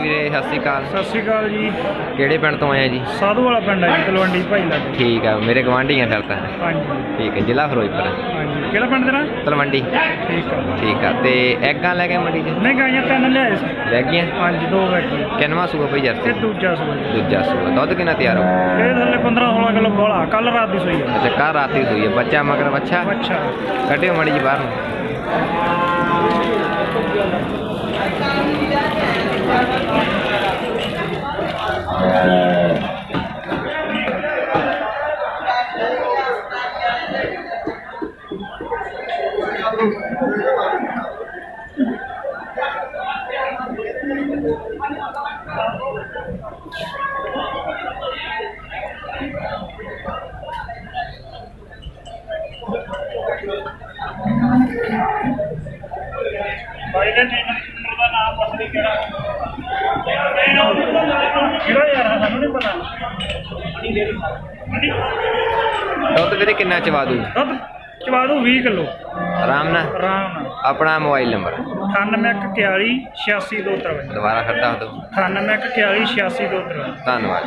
ਵੀਰੇ ਸਤਿ ਸ਼੍ਰੀ ਅਕਾਲ। ਸਤਿ ਸ਼੍ਰੀ ਅਕਾਲ ਜੀ। ਕਿਹੜੇ ਪਿੰਡ ਤੋਂ ਆਏ ਆ ਜੀ? ਸਾਧੂ ਵਾਲਾ ਪਿੰਡ ਹੈ ਜੀ ਤਲਵੰਡੀ ਭਾਈ ਲੱਗੇ। ਠੀਕ ਆ ਮੇਰੇ ਗਵਾਂਢੀ ਆ ਫਿਰ ਤਾਂ। ਹਾਂਜੀ। ਠੀਕ ਹੈ ਜ਼ਿਲ੍ਹਾ ਫਿਰੋਜ਼ਪੁਰ। ਹਾਂਜੀ ਕਿਹੜਾ ਪਿੰਡ ਤੇਰਾ? ਤਲਵੰਡੀ। ਠੀਕ ਆ। ਠੀਕ ਆ ਤੇ ਐਗਾਂ ਲੈ ਕੇ ਮੰਡੀ 'ਚ ਨਹੀਂ ਗਾਈਆਂ ਤਿੰਨ ਲਿਆਏ ਸੀ। ਲੈ ਗਈਆਂ ਹਾਂਜੀ ਦੋ ਬੈਠੇ ਕਿੰਨਵਾਂ ਸੂਆ ਇਹ ਜਰਸੀ? ਦੂਜਾ ਸੂਆ ਜੀ। ਦੂਜਾ ਸੂਆ ਦੁੱਧ ਕਿੰਨਾ ਤਿਆਰ ਹੋ ਇਹ ਥੱਲੇ 15 16 ਕਿਲੋ ਬੋਲਾ ਕੱਲ ਰਾਤ ਦੀ ਸੂਈ ਆ। ਅੱਛਾ ਘਰ ਰਾਤੀ ਸੂਈ ਹੈ ਬੱਚਾ ਮਗਰ ਬੱਚਾ? ਅੱਛਾ ਕੱਢਿਓ ਮੜੀ ਜੀ ਬਾਹਰ ਨੂੰ। ਭਾਈ ਨੇ ਕਿਹੜਾ ਯਾਰ ਸਾਨੂੰ ਨਹੀਂ ਪਤਾ ਦੁੱਧ ਵੀਰੇ ਕਿੰਨਾ ਚਵਾ ਦੂ? ਦੁੱਧ ਚਵਾ ਦੂ 20 ਕਿਲੋ। ਆਰਾਮ ਨਾਲ? ਆਰਾਮ ਨਾਲ। ਆਪਣਾ ਮੋਬਾਈਲ ਨੰਬਰ? 9141 86253 ਦੁਬਾਰਾ ਦਿਓ 9141 86253 ਧੰਨਵਾਦ।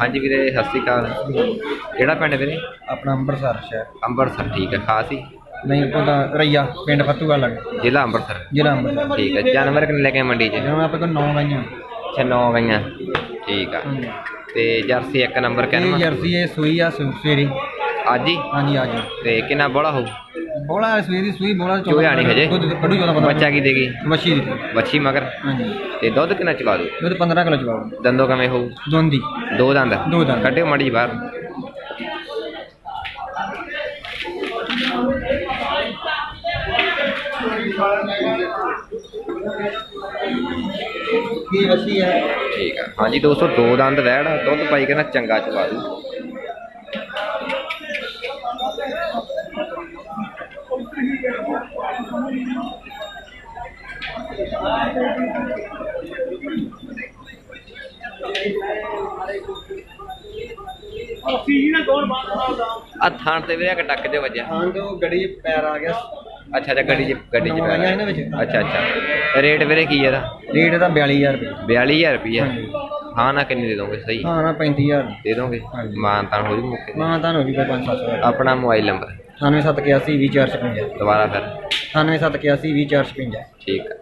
ਹਾਂਜੀ ਵੀਰੇ ਸਤਿ ਸ਼੍ਰੀ ਅਕਾਲ। ਕਿਹੜਾ ਪਿੰਡ ਵੀਰੇ? ਆਪਣਾ ਅੰਮ੍ਰਿਤਸਰ ਸ਼ਹਿਰ। ਅੰਮ੍ਰਿਤਸਰ ਠੀਕ ਹੈ। ਖਾਸ ਹੀ? ਨਹੀਂ ਉਹਦਾ ਰਈਆ ਪਿੰਡ ਫੱਤੂਗਾ ਲੱਗ ਜ਼ਿਲ੍ਹਾ ਅੰਮ੍ਰਿਤਸਰ। ਜ਼ਿਲ੍ਹਾ ਅੰਮ੍ਰਿਤਸਰ। ਠੀਕ ਹੈ। ਜਾਨਵਰ ਕਿੰਨੇ ਲੈ ਕੇ ਆਏ ਮੰਡੀ 'ਚ? ਜਿਵੇਂ ਆਪਣੇ ਕੋਲ ਨੌ ਗਾਈਆਂ। ਅੱਛਾ ਨੌ ਗਈਆਂ। ਠੀਕ ਆ। ਤੇ ਜਰਸੀ ਇੱਕ ਨੰਬਰ ਇਹ ਜਰਸੀ ਇਹ ਸੂਈ ਆ ਸਵੇਰੇ। ਅੱਜ ਹੀ? ਹਾਂਜੀ ਅੱਜ ਤੇ ਕਿੰਨਾ ਬੋਲਾ ਹੋਊ? ਬੋਲਾ ਸਵੇਰੀ ਸੂਈ ਬੋਲਾ ਚੋਇਆ ਨਹੀਂ ਹਜੇ? ਦੁੱਧ ਕੱਢੂ ਜਦੋਂ ਪਤਾ ਬੱਚਾ ਕੀ ਦੇਗੀ? ਮੱਛੀ ਦੀ। ਵੱਛੀ ਮਗਰ? ਹਾਂਜੀ। ਤੇ ਦੁੱਧ ਕਿੰਨਾ ਚਵਾ ਦੂ? ਦੁੱਧ 15 ਕਿਲੋ ਚਵਾਓ ਦੰਦੋਂ ਕਿਵੇਂ ਹੋਊ? ਦੋਂਦੀ। ਦੋ ਦੰਦ? ਦੋ ਦੰਦ। ਕੱਢਿਓ ਮੜੀ ਬਾਹਰ। ਕੀ ਵਸੀ ਹੈ? ਠੀਕ ਆ। ਹਾਂਜੀ ਦੋਸਤੋ ਦੋ ਦੰਦ ਵੈੜ ਦੁੱਧ ਪਾਈ ਕਹਿੰਦਾ ਚੰਗਾ ਚਵਾ ਦੂ। ਆ ਥਾਣ ਤੇ ਵੀਰੇ ਟੱਕ ਦੇ ਵੱਜਿਆ ਹਾਂ ਤੇ ਉਹ ਗੱਡੀ 'ਚ ਪੈਰ ਆ ਗਿਆ। ਅੱਛਾ ਅੱਛਾ ਗੱਡੀ 'ਚ ਗੱਡੀ 'ਚ ਨਵਾਂ ਪੈ ਆਇਆ ਇਹਨਾਂ ਵਿੱਚ। ਅੱਛਾ ਅੱਛਾ। ਰੇਟ ਵੀਰੇ ਕੀ ਇਹਦਾ? ਰੇਟ ਇਹਦਾ 42000 ਰੁਪਏ। 42000 ਰੁਪਈਆ। ਹਾਂਜੀ। ਹਾਂ ਨਾ ਕਿੰਨੇ ਦੇ ਦੋਗੇ? ਸਹੀ। ਹਾਂ ਨਾ 35000 ਦੇ ਦੋਗੇ? ਹਾਂਜੀ। ਮਾਨ ਤਾਂ ਹੋ ਜੂ ਮੁੱਕੇ। ਮਾਂ ਤੁਹਾਨੂੰ ਵੀ 5-700 ਆਪਣਾ ਮੋਬਾਈਲ ਨੰਬਰ। 9781 20456 ਦੁਬਾਰਾ ਫਿਰ। 9781 20456 ਠੀਕ ਆ।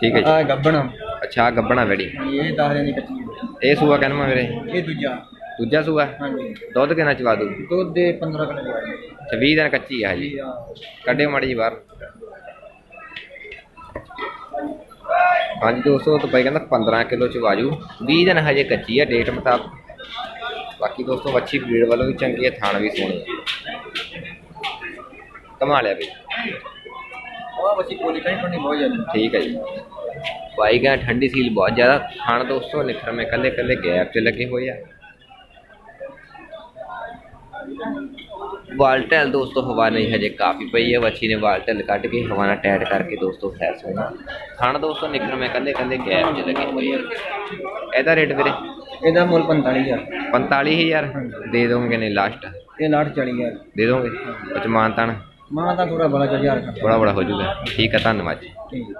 ਠੀਕ ਹੈ ਜੀ। ਆ ਗੱਬਣ। ਅੱਛਾ ਗੱਬਣਾ ਵੜੀ। ਇਹ 10 ਦਿਨ ਦੀ ਕੱਚੀ ਹੈ। ਇਹ ਸੂਆ ਕਹਿੰਦਾ ਵੀਰੇ? ਇਹ ਦੂਜਾ। ਦੂਜਾ ਸੂਆ? ਹਾਂਜੀ। ਦੁੱਧ ਕਿੰਨਾ ਚਵਾ ਦੂ? ਦੁੱਧ ਦੇ 15 ਕਿਲੋ ਲਗਾਏ ਅੱਛਾ 20 ਦਿਨ ਕੱਚੀ ਆ ਜੀ ਕੱਢਿਓ ਮਾੜੀ ਜੀ ਬਾਹਰ। ਹਾਂਜੀ ਦੋਸਤੋ ਤਾਂ ਭਾਈ ਕਹਿੰਦਾ 15 ਕਿਲੋ ਚ ਵਾਜੂ 20 ਦਿਨ ਹਜੇ ਕੱਚੀ ਆ ਡੇਟ ਮੁਤਾਬਕ। ਬਾਕੀ ਦੋਸਤੋ ਵੱਛੀ ਬਰੀਡ ਵੱਲੋਂ ਵੀ ਚੰਗੀ ਹੈ ਥਾਣ ਵੀ ਸੋਹਣੀ ਹੈ ਕਮਾ ਲਿਆ ਬਈ ਉਹ ਬੱਚੀ ਕੋਲੀ ਕਾਈ ਪੜਨੀ ਬਹੁਤ ਜ਼ਿਆਦਾ ਠੀਕ ਹੈ ਜੀ। ਭਾਈ ਕਹਿੰਦਾ ਠੰਡੀ ਸੀਲ ਬਹੁਤ ਜ਼ਿਆਦਾ ਥਾਣ ਦੋਸਤੋ ਨਿਖਰ ਮੈਂ ਕੱਲੇ ਕੱਲੇ ਗੈਪ 'ਚ ਲੱਗੇ ਹੋਏ ਆ। ਵਾਲਟੈਲ ਦੋਸਤੋ ਹਵਾ ਨਹੀਂ ਹਜੇ ਕਾਫੀ ਪਈ ਹੈ ਵੱਛੀ ਨੇ ਵਾਲਟੈਲ ਕੱਢ ਕੇ ਹਵਾ ਨਾਲ ਟੈਟ ਕਰਕੇ ਦੋਸਤੋ ਖੈਰ ਸੋਣਾ। ਥਣ ਦੋਸਤੋ ਨਿਕਲ ਮੈਂ ਕੱਲੇ ਕੱਲੇ ਗੈਪ 'ਚ ਲੱਗੇ ਹੋਏ ਆ। ਇਹਦਾ ਰੇਟ ਵੀਰੇ? ਇਹਦਾ ਮੁੱਲ 45000 45000 ਦੇ ਦੋਗੇ ਨੇ ਲਾਸਟ ਇਹ 40000 ਦੇ ਦੋਗੇ? ਅਚਮਾਨ ਤਣ। ਮਾਂ ਤਾਂ ਥੋੜਾ ਬੜਾ 4000 ਬੜਾ ਬੜਾ ਹੋ ਜੂਗਾ। ਠੀਕ ਹੈ ਧੰਨਵਾਦ ਜੀ।